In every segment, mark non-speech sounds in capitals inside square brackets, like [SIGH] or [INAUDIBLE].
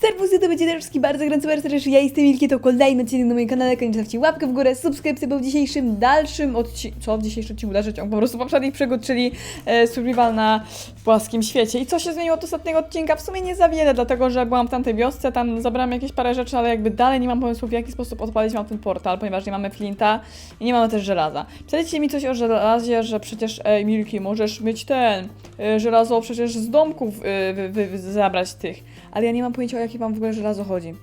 Serwusy, to będzie wszystkim bardzo gorąco, bardzo serdecznie. Ja jestem Wilkie, to kolejny odcinek na moim kanale. Koniecznie dawcie łapkę w górę, subskrypcję, bo w dzisiejszym dalszym odcinku... Co? W dzisiejszym odcinku dalszy ciąg po prostu poprzednich przygód, czyli e, survival na płaskim świecie. I co się zmieniło od ostatniego odcinka? W sumie nie za wiele, dlatego że byłam w tamtej wiosce, tam zabrałam jakieś parę rzeczy, ale jakby dalej nie mam pomysłu, w jaki sposób odpalić mam ten portal, ponieważ nie mamy flinta i nie mamy też żelaza. Pisaliście mi coś o żelazie, że przecież, ej Milki, możesz mieć ten, e, żelazo przecież z domków e, wy, wy, zabrać tych. Ale ja nie mam pojęcia, jakie wam w ogóle żelazo chodzi.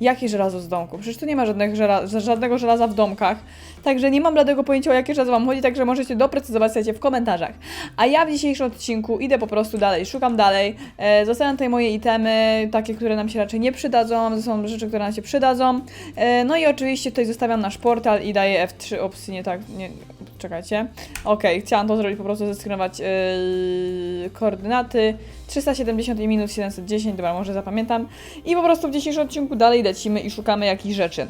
Jakie żelazo z domku? Przecież tu nie ma żadnych żela żadnego żelaza w domkach. Także nie mam bladego pojęcia, o jakie żelazo wam chodzi, także możecie doprecyzować sobie w komentarzach. A ja w dzisiejszym odcinku idę po prostu dalej, szukam dalej. E, zostawiam tutaj moje itemy, takie, które nam się raczej nie przydadzą, to są rzeczy, które nam się przydadzą. E, no i oczywiście tutaj zostawiam nasz portal i daję F3 opcji, nie tak, nie, czekajcie. Okej, chciałam to zrobić, po prostu zeskrynować yy, koordynaty 370 i minus 710, dobra, może zapamiętam. I po prostu w dzisiejszym odcinku dalej lecimy i szukamy jakichś rzeczy.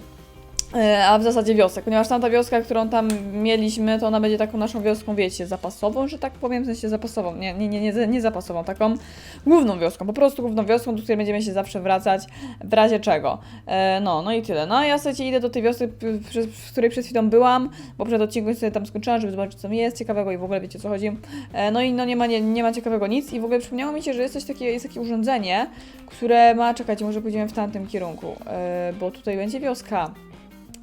E, A w zasadzie wiosek, ponieważ tamta wioska, którą tam mieliśmy, to ona będzie taką naszą wioską, wiecie, zapasową, że tak powiem, w sensie zapasową, nie, nie, nie, nie, nie zapasową, taką główną wioską, po prostu główną wioską, do której będziemy się zawsze wracać, w razie czego. E, no, no i tyle. No, ja sobie idę do tej przy- w której przed chwilą byłam, bo przed odcinkiem sobie tam skończyłam, żeby zobaczyć, co mi jest ciekawego i w ogóle wiecie, co chodzi. E, no i no nie ma, nie, nie ma ciekawego nic i w ogóle przypomniało mi się, że jest coś takiego, jest takie urządzenie, które ma, czekajcie, może pójdziemy w tamtym kierunku, e, bo tutaj będzie wioska.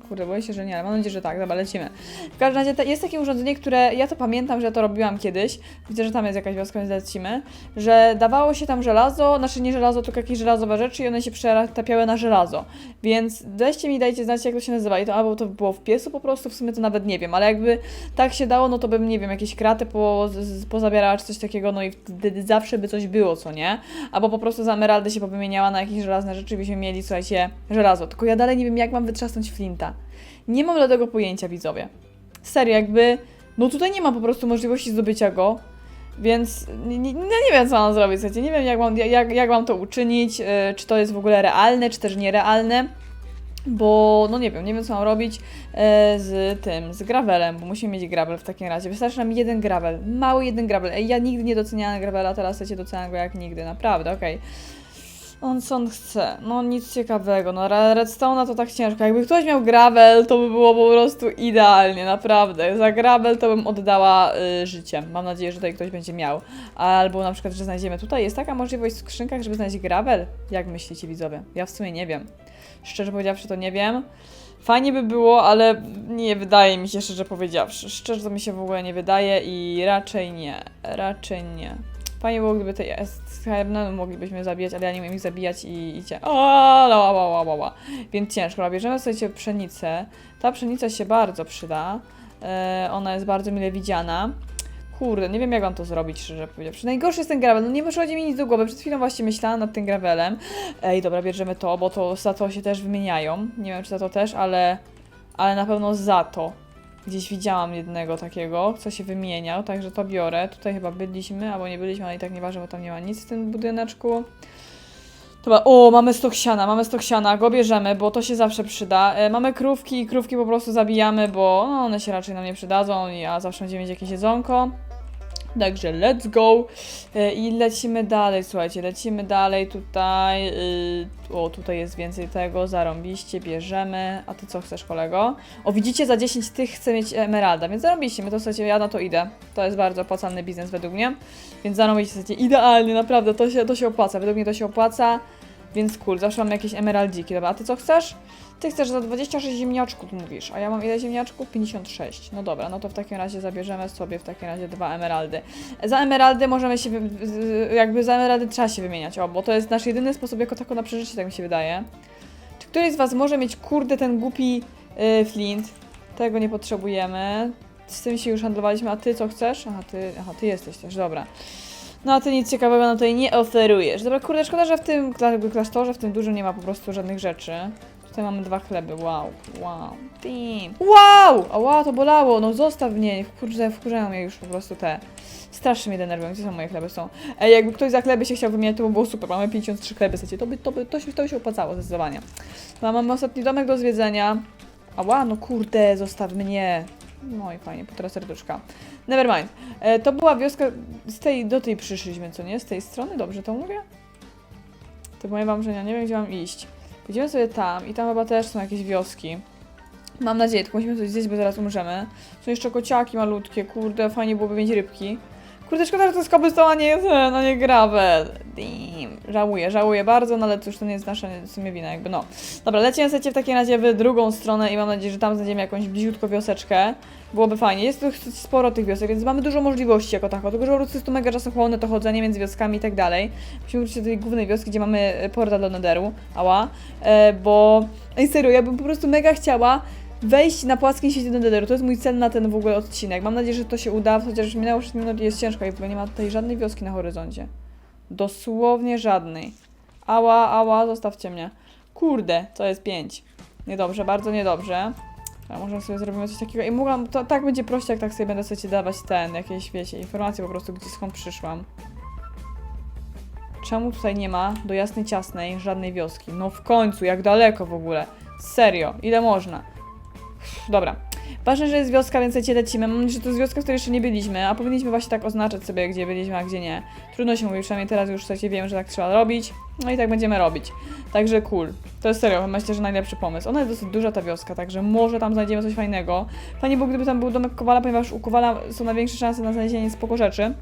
Kurde, boję się, że nie, ale mam nadzieję, że tak. Dobra, lecimy. W każdym razie jest takie urządzenie, które ja to pamiętam, że to robiłam kiedyś. Widzę, że tam jest jakaś wioska, więc lecimy. Że dawało się tam żelazo, znaczy nie żelazo, tylko jakieś żelazowe rzeczy i one się przetapiały na żelazo. Więc weźcie mi, dajcie znać, jak to się nazywa. I to albo to było w piesu po prostu, w sumie to nawet nie wiem, ale jakby tak się dało, no to bym, nie wiem, jakieś kraty po, z- pozabierała czy coś takiego, no i wtedy zawsze by coś było, co nie? Albo po prostu za emeraldy się powymieniała na jakieś żelazne rzeczy byśmy mieli, słuchajcie, żelazo. Tylko ja dalej nie wiem, jak mam wytrzasnąć flinta. Nie mam żadnego pojęcia, widzowie. Serio, jakby. No tutaj nie ma po prostu możliwości zdobycia go. Więc nie, nie, nie wiem, co mam zrobić, słuchajcie. Nie wiem, jak mam, jak, jak mam to uczynić. Yy, czy to jest w ogóle realne, czy też nierealne. Bo, no nie wiem, nie wiem, co mam robić e, z tym, z gravelem, bo musimy mieć gravel w takim razie. Wystarczy nam jeden gravel, mały jeden gravel. Ej, ja nigdy nie doceniałam gravela, teraz chcecie doceniam go jak nigdy, naprawdę, okej. On co on chce? No nic ciekawego. No re- redstone'a to tak ciężko. Jakby ktoś miał gravel, to by było po prostu idealnie, naprawdę. Za gravel to bym oddała y, życie. Mam nadzieję, że tutaj ktoś będzie miał. Albo na przykład, że znajdziemy tutaj. Jest taka możliwość w skrzynkach, żeby znaleźć gravel? Jak myślicie, widzowie? Ja w sumie nie wiem. Szczerze powiedziawszy, to nie wiem. Fajnie by było, ale nie wydaje mi się, szczerze powiedziawszy. Szczerze to mi się w ogóle nie wydaje i raczej nie. Raczej nie. Fajnie było, gdyby te no, moglibyśmy zabijać, ale ja nie umiem ich zabijać i, i cię. O. Więc ciężko. Bierzemy sobie pszenicę. Ta pszenica się bardzo przyda. E, ona jest bardzo mile widziana. Kurde, nie wiem jak mam to zrobić, szczerze powiedziawszy. Najgorszy jest ten gravel, no nie przychodzi mi nic do głowy. Przed chwilą właśnie myślałam nad tym gravelem. Ej, dobra, bierzemy to, bo to za to się też wymieniają. Nie wiem, czy za to też, ale, ale na pewno za to. Gdzieś widziałam jednego takiego, co się wymieniał, także to biorę. Tutaj chyba byliśmy, albo nie byliśmy, ale i tak nieważne, bo tam nie ma nic w tym budyneczku. Dobra, o, mamy stok siana, mamy stok siana, go bierzemy, bo to się zawsze przyda. E, mamy krówki i krówki po prostu zabijamy, bo no, one się raczej nam nie przydadzą, a zawsze będziemy mieć jakieś jedzonko. Także let's go E, i lecimy dalej, słuchajcie, lecimy dalej tutaj. y, o, tutaj jest więcej tego, zarąbiście, bierzemy. A ty co chcesz, kolego? O, widzicie, za 10 tych chcę mieć emeralda, więc zarąbiście, my to słuchajcie, ja na to idę. To jest bardzo opłacalny biznes według mnie, więc zarąbiście, słuchajcie, idealnie, naprawdę, to się, to się opłaca, według mnie to się opłaca. Więc cool, zawsze mam jakieś emeraldziki. Dobra, a ty co chcesz? Ty chcesz za 26 ziemniaczków, mówisz, a ja mam ile ziemniaczków? 56. No dobra, no to w takim razie zabierzemy sobie w takim razie dwa emeraldy. Za emeraldy możemy się, jakby za emeraldy trzeba się wymieniać, o, bo to jest nasz jedyny sposób jako tako na przeżycie, tak mi się wydaje. Czy któryś z was może mieć, kurde, ten głupi y, flint? Tego nie potrzebujemy. Z tym się już handlowaliśmy, a ty co chcesz? Aha, ty, aha, ty jesteś też, dobra. No a ty nic ciekawego nam tutaj nie oferujesz. Dobra, kurde, szkoda, że w tym klasztorze, w tym dużym nie ma po prostu żadnych rzeczy. Tutaj mamy dwa chleby, wow, wow, damn. Wow! A wow, to bolało, no zostaw mnie, kurde, wkurzają mnie już po prostu te. Strasznie mnie denerwują, gdzie są moje chleby są. Ej, jakby ktoś za chleby się chciał wymieniać, to by było super, mamy 53 chleby, słuchajcie, to by, to by, to się, to by się opłacało zdecydowanie. No, mamy ostatni domek do zwiedzenia. Ała, no kurde, zostaw mnie. No i fajnie, półtora serduszka. Nevermind. E, to była wioska, z tej, do tej przyszliśmy, co nie? Z tej strony, dobrze to mówię? To powiem wam, że ja nie wiem, gdzie mam iść. Pójdziemy sobie tam i tam chyba też są jakieś wioski. Mam nadzieję, tylko musimy coś zjeść, bo zaraz umrzemy. Są jeszcze kociaki malutkie, kurde, fajnie byłoby mieć rybki. Kurde, szkoda, że to jest cobblestone, a nie, no nie gravel. Damn. Żałuję, żałuję bardzo, no ale cóż, to nie jest nasza w sumie wina, jakby no. Dobra, lecimy sobie w takim razie w drugą stronę i mam nadzieję, że tam znajdziemy jakąś bliziutko wioseczkę. Byłoby fajnie. Jest tu sporo tych wiosek, więc mamy dużo możliwości jako tako. Tylko, że prostu jest to mega czasochłonne to chodzenie między wioskami i tak dalej. Musimy wrócić do tej głównej wioski, gdzie mamy e, portal do Netheru. Ała. E, bo... Ej, serio, ja bym po prostu mega chciała wejść na płaskim świecie do Netheru. To jest mój cel na ten w ogóle odcinek. Mam nadzieję, że to się uda, chociaż minęło 6 minut i jest ciężko ogóle nie ma tutaj żadnej wioski na horyzoncie. Dosłownie żadnej. Ała, ała, zostawcie mnie. Kurde, to jest 5. Niedobrze, bardzo niedobrze. A może sobie zrobimy coś takiego i mogłam, to tak będzie prościej, jak tak sobie będę sobie dawać ten, jakieś, wiecie, informacje po prostu, gdzie skąd przyszłam. Czemu tutaj nie ma do jasnej ciasnej żadnej wioski? No w końcu, jak daleko w ogóle? Serio, ile można? Dobra. Ważne, że jest wioska, więc lecie lecimy. Mam nadzieję, że to jest wioska, w której jeszcze nie byliśmy, a powinniśmy właśnie tak oznaczać sobie, gdzie byliśmy, a gdzie nie. Trudno się mówi, przynajmniej teraz już słuchajcie, wiem, że tak trzeba robić. No i tak będziemy robić. Także cool. To jest serio, myślę, że najlepszy pomysł. Ona jest dosyć duża ta wioska, także może tam znajdziemy coś fajnego. Fajnie było, gdyby tam był domek Kowala, ponieważ u Kowala są największe szanse na znalezienie spoko rzeczy.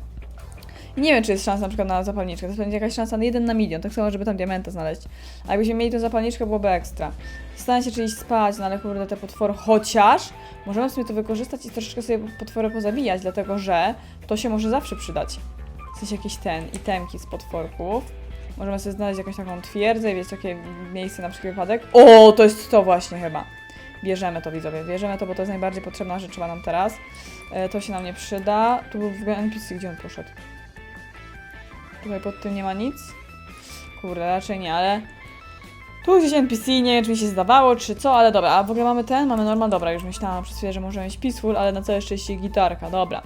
Nie wiem, czy jest szansa na przykład na zapalniczkę. To będzie jakaś szansa na jeden na milion, tak samo, żeby tam diamenta znaleźć. A jakbyśmy mieli tę zapalniczkę, byłoby ekstra. Zastanawiam się, czy spać, no ale kurde, te potwory. Chociaż możemy sobie to wykorzystać i troszeczkę sobie potwory pozabijać, dlatego że to się może zawsze przydać. W sensie jakiś ten, itemki z potworków. Możemy sobie znaleźć jakąś taką twierdzę wiecie, takie miejsce na wszelki wypadek. O, to jest to właśnie chyba. Bierzemy to, widzowie, bierzemy to, bo to jest najbardziej potrzebna rzecz chyba nam teraz. E, to się nam nie przyda. Tu był w ogóle NPC, gdzie on poszedł? Tutaj pod tym nie ma nic. Kurde, raczej nie, ale... Tu gdzieś NPC, nie wiem czy mi się zdawało, czy co, ale dobra. A w ogóle mamy ten? Mamy normal, dobra, już myślałam przez chwilę, że możemy mieć peaceful, ale na całe szczęście gitarka, dobra.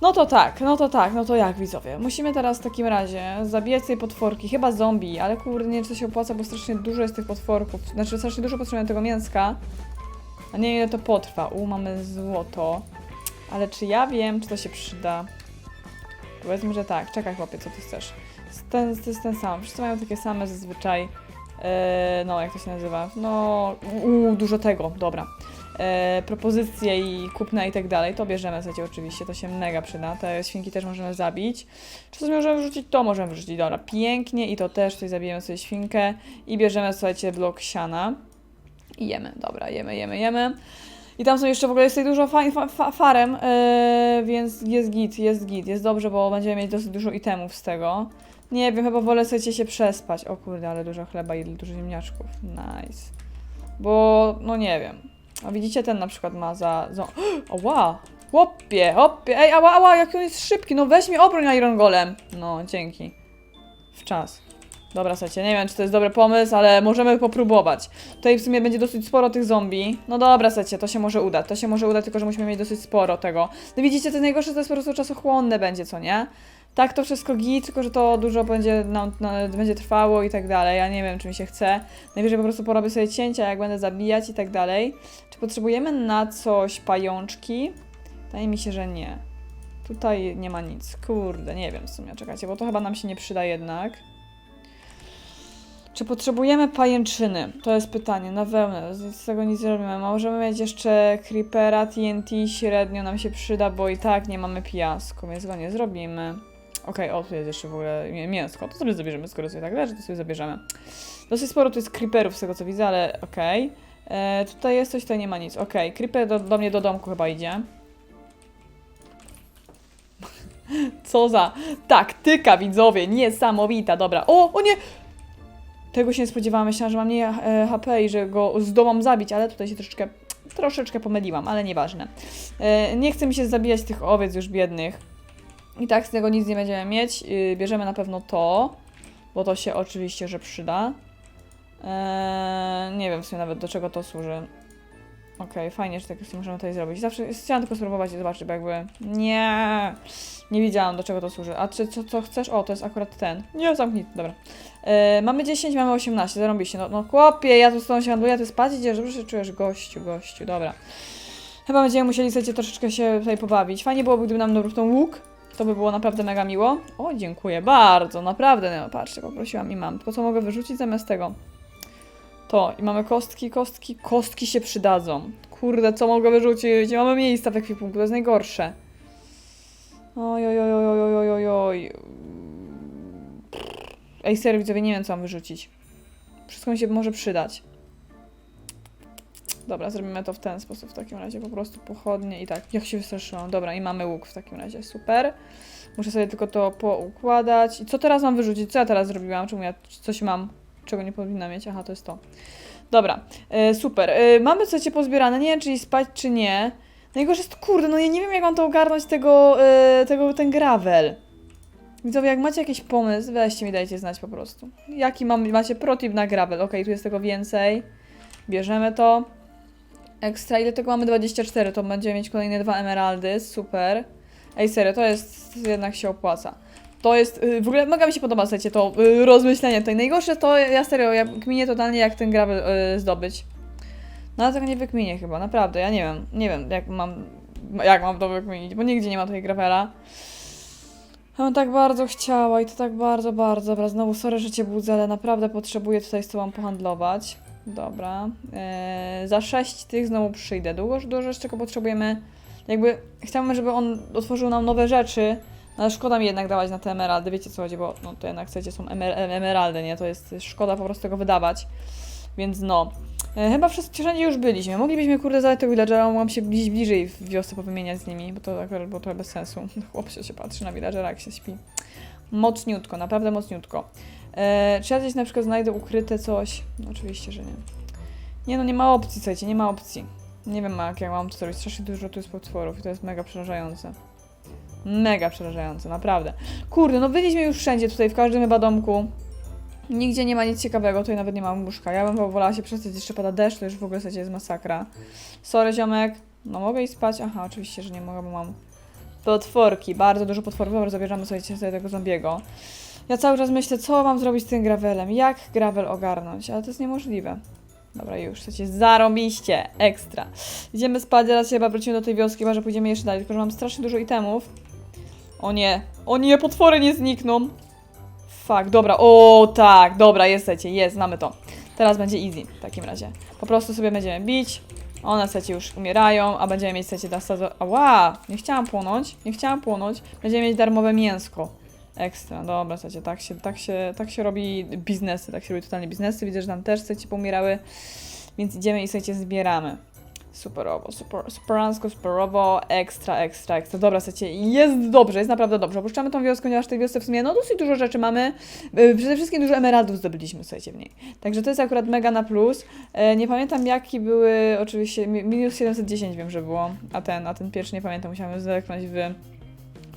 No to tak, no to tak, no to jak widzowie? Musimy teraz w takim razie zabijać tej potworki, chyba zombie, ale kurde, nie wiem czy to się opłaca, bo strasznie dużo jest tych potworków. Znaczy strasznie dużo potrzebujemy tego mięska. A nie ile to potrwa. U, mamy złoto. Ale czy ja wiem, czy to się przyda? Powiedzmy, że tak. Czekaj chłopie, co ty chcesz? Ten, to jest ten sam. Wszyscy mają takie same zazwyczaj. E, no, jak to się nazywa? No, u, dużo tego, dobra. E, propozycje i kupne i tak dalej, to bierzemy, słuchajcie, oczywiście, to się mega przyda. Te świnki też możemy zabić. Coś możemy wrzucić? To możemy wrzucić, dobra. Pięknie i to też, tutaj zabijemy sobie świnkę i bierzemy, słuchajcie, blok siana. I jemy, dobra, jemy, jemy, jemy. I tam są jeszcze w ogóle jest tutaj dużo fa fa fa farem, yy, więc jest git, jest git, jest dobrze, bo będziemy mieć dosyć dużo itemów z tego. Nie wiem, chyba wolę sobie się przespać. O kurde, ale dużo chleba i dużo ziemniaczków. Nice. Bo, no nie wiem. A widzicie, ten na przykład ma za... za... [GASPS] O, wow! Chłopie, chłopie, ej, ała, ała, jak on jest szybki, no weź mi obroń Iron Golem. No, dzięki. W czas. Dobra, słuchajcie, nie wiem, czy to jest dobry pomysł, ale możemy popróbować. Tutaj w sumie będzie dosyć sporo tych zombie. No dobra, słuchajcie, to się może uda. To się może uda, tylko że musimy mieć dosyć sporo tego. No widzicie, to najgorsze to jest po prostu czasochłonne będzie, co nie? Tak, to wszystko git, tylko że to dużo będzie, nam, na, będzie trwało i tak dalej. Ja nie wiem, czy mi się chce. Najwyżej po prostu porobię sobie cięcia, jak będę zabijać i tak dalej. Czy potrzebujemy na coś pajączki? Wydaje mi się, że nie. Tutaj nie ma nic. Kurde, nie wiem w sumie, czekajcie, bo to chyba nam się nie przyda jednak. Czy potrzebujemy pajęczyny? To jest pytanie, na wełnę. Z tego nic nie robimy. Możemy mieć jeszcze creepera, TNT, średnio nam się przyda, bo i tak nie mamy piasku, więc go nie zrobimy. Okej, o, tu jest jeszcze w ogóle mię- mięsko. To sobie zabierzemy, skoro sobie tak leży, to sobie zabierzemy. Dosyć sporo tu jest creeperów z tego co widzę, ale okej. E, Tutaj jest coś, tutaj nie ma nic. Okej, creeper do, do mnie do domku chyba idzie. [LAUGHS] Co za taktyka, widzowie, niesamowita, dobra. O, o nie! Tego się nie spodziewałam, myślałam, że mam mniej e, HP i że go zdołam zabić, ale tutaj się troszeczkę, troszeczkę pomyliłam, ale nieważne. E, nie chce mi się zabijać tych owiec już biednych. I tak z tego nic nie będziemy mieć. Y, bierzemy na pewno to, bo to się oczywiście, że przyda. E, nie wiem w sumie nawet do czego to służy. Okej, fajnie, że tak możemy tutaj zrobić. Zawsze chciałam tylko spróbować i zobaczyć, bo jakby... Nie, nie wiedziałam do czego to służy. A czy co, co chcesz? O, to jest akurat ten. Nie, zamknij, dobra. E, mamy 10, mamy 18, zarobiście. No, no chłopie, ja tu z tą się handluję, ty spać idziesz, dobrze się czujesz, gościu, gościu, dobra. Chyba będziemy musieli sobie troszeczkę się tutaj pobawić. Fajnie byłoby, gdyby nam ten łuk. To by było naprawdę mega miło. O, dziękuję bardzo, naprawdę. No, patrzcie, poprosiłam i mam. Tylko co mogę wyrzucić zamiast tego? To. I mamy kostki, kostki, kostki się przydadzą. Kurde, co mogę wyrzucić? Nie mamy miejsca w ekwipunku, to jest najgorsze. Oj, oj, oj, oj, oj, oj, oj. Ej, serio, widzowie, nie wiem, co mam wyrzucić. Wszystko mi się może przydać. Dobra, zrobimy to w ten sposób w takim razie, po prostu pochodnie i tak. Jak się wystraszyłam. Dobra, i mamy łuk w takim razie, super. Muszę sobie tylko to poukładać. I co teraz mam wyrzucić? Co ja teraz zrobiłam? Czemu ja coś mam, czego nie powinna mieć? Aha, to jest to. Dobra, e, super. E, mamy coś pozbierane, nie wiem, czy spać, czy nie. Najgorsze jest, kurde, no ja nie wiem, jak mam to ogarnąć tego, e, tego ten gravel. Widzowie, jak macie jakiś pomysł, weźcie mi, dajcie znać po prostu. Jaki mam, macie protip na gravel? Okej, tu jest tego więcej. Bierzemy to. Ekstra, ile tego mamy? 24, to będziemy mieć kolejne dwa emeraldy, super. Ej, serio, to jest, jednak się opłaca. To jest, y, w ogóle mega mi się podoba, słuchajcie, to y, rozmyślenie tutaj. Najgorsze to, ja serio, ja kminię totalnie jak ten gravel y, zdobyć. No ale tego nie wykminię chyba, naprawdę, ja nie wiem, nie wiem jak mam, jak mam to wykminić, bo nigdzie nie ma tutaj gravela. Ja bym tak bardzo chciała i to tak bardzo, bardzo. Dobra, znowu sorry, że cię budzę, ale naprawdę potrzebuję tutaj z tobą pohandlować. Dobra. Za sześć tych znowu przyjdę. Długo, dużo jeszcze go potrzebujemy. Jakby chciałbym, żeby on otworzył nam nowe rzeczy, ale szkoda mi jednak dawać na te emeraldy. Wiecie co chodzi, bo no, to jednak chcecie, są emer emeraldy, nie? To jest szkoda po prostu go wydawać. Więc no. E, chyba wszyscy wszędzie już byliśmy. Moglibyśmy, kurde, zadać tego villagera, mogłam się bliż, bliżej w wiosce powymieniać z nimi, bo to akurat było trochę bez sensu. [LAUGHS] Chłop się, się patrzy na villagera, jak się śpi. Mocniutko, naprawdę mocniutko. E, czy ja gdzieś na przykład znajdę ukryte coś? No, oczywiście, że nie. Nie no, nie ma opcji, słuchajcie, nie ma opcji. Nie wiem jak ja mam to zrobić. Strasznie dużo tu jest potworów i to jest mega przerażające. Mega przerażające, naprawdę. Kurde, no byliśmy już wszędzie tutaj, w każdym chyba domku. Nigdzie nie ma nic ciekawego, tutaj nawet nie ma łóżka. Ja bym wolała się przestać, jeszcze pada deszcz, to już w ogóle słuchajcie, jest masakra. Sorry ziomek, no mogę iść spać? Aha, oczywiście, że nie mogę, bo mam potworki, bardzo dużo potworów. Dobra, zabierzamy sobie, sobie tego zombiego. Ja cały czas myślę, co mam zrobić z tym gravelem, jak gravel ogarnąć, ale to jest niemożliwe. Dobra, już, chcecie zarobiście, ekstra. Idziemy spać, zaraz się chyba wrócimy do tej wioski, chyba że pójdziemy jeszcze dalej, tylko że mam strasznie dużo itemów. O nie, o nie, potwory nie znikną. Fuck, dobra, o tak, dobra, jesteście, jest, mamy to. Teraz będzie easy w takim razie. Po prostu sobie będziemy bić, one chcecie już umierają, a będziemy mieć chcecie nastazo... Ała, nie chciałam płonąć, nie chciałam płonąć. Będziemy mieć darmowe mięsko. Ekstra, dobra, słuchajcie, tak się, tak, się, tak się robi biznesy, tak się robi totalnie biznesy. Widzę, że tam też chcecie pomierały, więc idziemy i słuchajcie, zbieramy. Superowo, super, superansko, superowo, ekstra, ekstra, ekstra. Dobra, słuchajcie, jest dobrze, jest naprawdę dobrze. Opuszczamy tą wioskę, ponieważ tej wiosce w sumie no dosyć dużo rzeczy mamy. Yy, Przede wszystkim dużo emeraldów zdobyliśmy, słuchajcie, w niej. Także to jest akurat mega na plus. E, Nie pamiętam jakie były, oczywiście, mi- minus 710 wiem, że było, a ten, a ten pierwszy nie pamiętam, musiałam zerknąć w,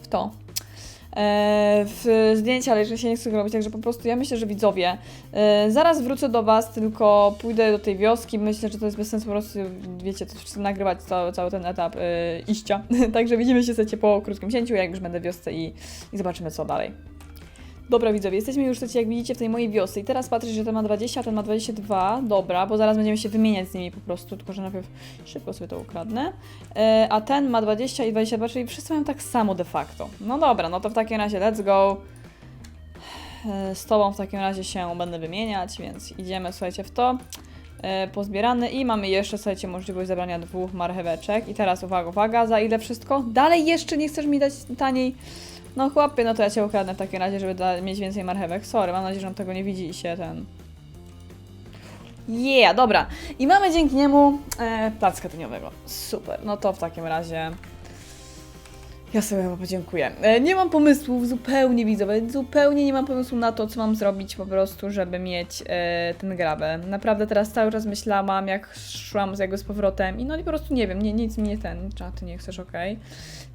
w to. E, w zdjęcia, ale jeszcze się nie chcę robić, także po prostu ja myślę, że widzowie, e, zaraz wrócę do Was, tylko pójdę do tej wioski, myślę, że to jest bez sensu po prostu, wiecie, to chcę nagrywać cały, cały ten etap e, iścia, [LAUGHS] także widzimy się słuchajcie, po krótkim cięciu, jak już będę w wiosce i, i zobaczymy co dalej. Dobra widzowie, jesteśmy już słuchajcie, jak widzicie w tej mojej wiosce i teraz patrzę, że ten ma 20, a ten ma 22, dobra, bo zaraz będziemy się wymieniać z nimi po prostu, tylko że najpierw szybko sobie to ukradnę. E, a ten ma 20 i 22, czyli wszyscy mają tak samo de facto. No dobra, no to w takim razie let's go. E, Z tobą w takim razie się będę wymieniać, więc idziemy, słuchajcie, w to. E, Pozbierane i mamy jeszcze, słuchajcie, możliwość zabrania dwóch marcheweczek. I teraz uwaga, uwaga, za ile wszystko? Dalej jeszcze nie chcesz mi dać taniej? No chłopie, no to ja cię ukradnę w takim razie, żeby da- mieć więcej marchewek. Sorry, mam nadzieję, że on tego nie widzi i się ten... Yeah, dobra. I mamy dzięki niemu e, plac katyniowego. Super. No to w takim razie ja sobie chyba podziękuję. E, nie mam pomysłów, zupełnie widzowie, zupełnie nie mam pomysłu na to, co mam zrobić po prostu, żeby mieć e, ten grabę. Naprawdę teraz cały czas myślałam, jak szłam z jakby z powrotem i no i po prostu nie wiem, nie, nic mi nie ten, czat, nie chcesz, okej.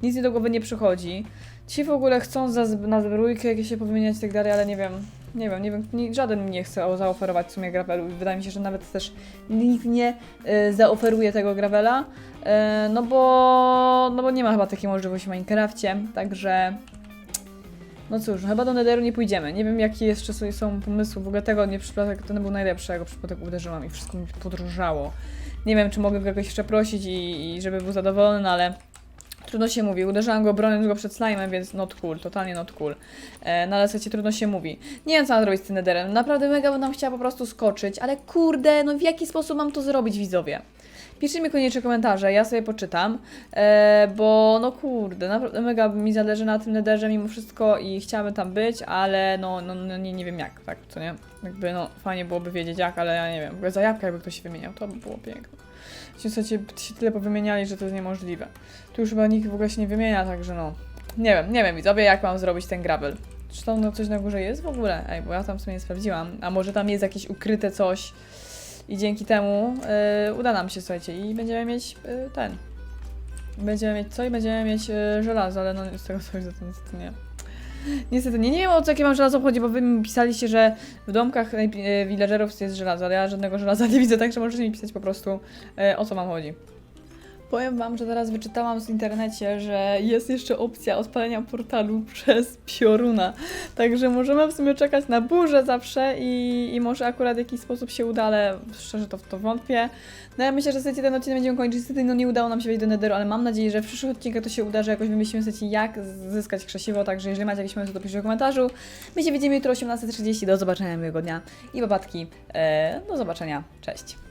Nic mi do głowy nie przychodzi. Ci w ogóle chcą za, na zbrojkę jakieś się powymieniać i tak dalej, ale nie wiem, nie wiem, nie wiem, nie, żaden nie chce zaoferować w sumie gravelu. Wydaje mi się, że nawet też nikt nie e, zaoferuje tego gravela, e, no bo, no bo nie ma chyba takiej możliwości w Minecrafcie, także no cóż, no chyba do Netheru nie pójdziemy. Nie wiem jakie jeszcze są, pomysły, w ogóle tego nie przypadek, ten był najlepszy, jak go przypadek uderzyłam i wszystko mi podróżało. Nie wiem, czy mogę go jakoś jeszcze prosić i, i żeby był zadowolony, no ale Trudno się mówi. Uderzałam go broniąc go przed slime'em, więc not cool, totalnie not cool. E, no ale słuchajcie, trudno się mówi. Nie wiem, co mam zrobić z tym netherem. Naprawdę mega bym tam chciała po prostu skoczyć, ale kurde, no w jaki sposób mam to zrobić, widzowie? Piszcie mi koniecznie komentarze, ja sobie poczytam, e, bo no kurde, naprawdę mega mi zależy na tym nederze mimo wszystko i chciałabym tam być, ale no, no, no nie, nie wiem jak, tak, co nie? Jakby no fajnie byłoby wiedzieć jak, ale ja nie wiem, w ogóle za jabłka jakby ktoś się wymieniał, to by było piękne. Ci się tyle powymieniali, że to jest niemożliwe. Tu już chyba nikt w ogóle się nie wymienia, także no, nie wiem, nie wiem widzowie jak mam zrobić ten gravel. Czy tam no, coś na górze jest w ogóle? Ej, bo ja tam w sumie nie sprawdziłam, a może tam jest jakieś ukryte coś, i dzięki temu y, uda nam się, słuchajcie, i będziemy mieć y, ten. Będziemy mieć co i będziemy mieć y, żelazo, ale no z tego coś za to niestety nie. Niestety nie, nie wiem o co jakie mam żelazo chodzi, bo wy mi pisaliście, że w domkach y, villagerów jest żelazo, ale ja żadnego żelaza [LAUGHS] nie widzę, także możecie mi pisać po prostu y, o co wam chodzi. Powiem wam, że teraz wyczytałam w internecie, że jest jeszcze opcja odpalenia portalu [LAUGHS] przez pioruna. Także możemy w sumie czekać na burzę zawsze i, i może akurat w jakiś sposób się uda, ale szczerze to w to wątpię. No ja myślę, że słuchajcie, ten odcinek będziemy kończyć. Niestety no nie udało nam się wejść do Netheru, ale mam nadzieję, że w przyszłych odcinkach to się uda, że jakoś wymyślimy słuchajcie, jak zyskać krzesiwo. Także jeżeli macie jakieś pomysły, to piszcie w komentarzu. My się widzimy jutro o 18.30. Do zobaczenia miłego dnia i babatki. E, do zobaczenia. Cześć.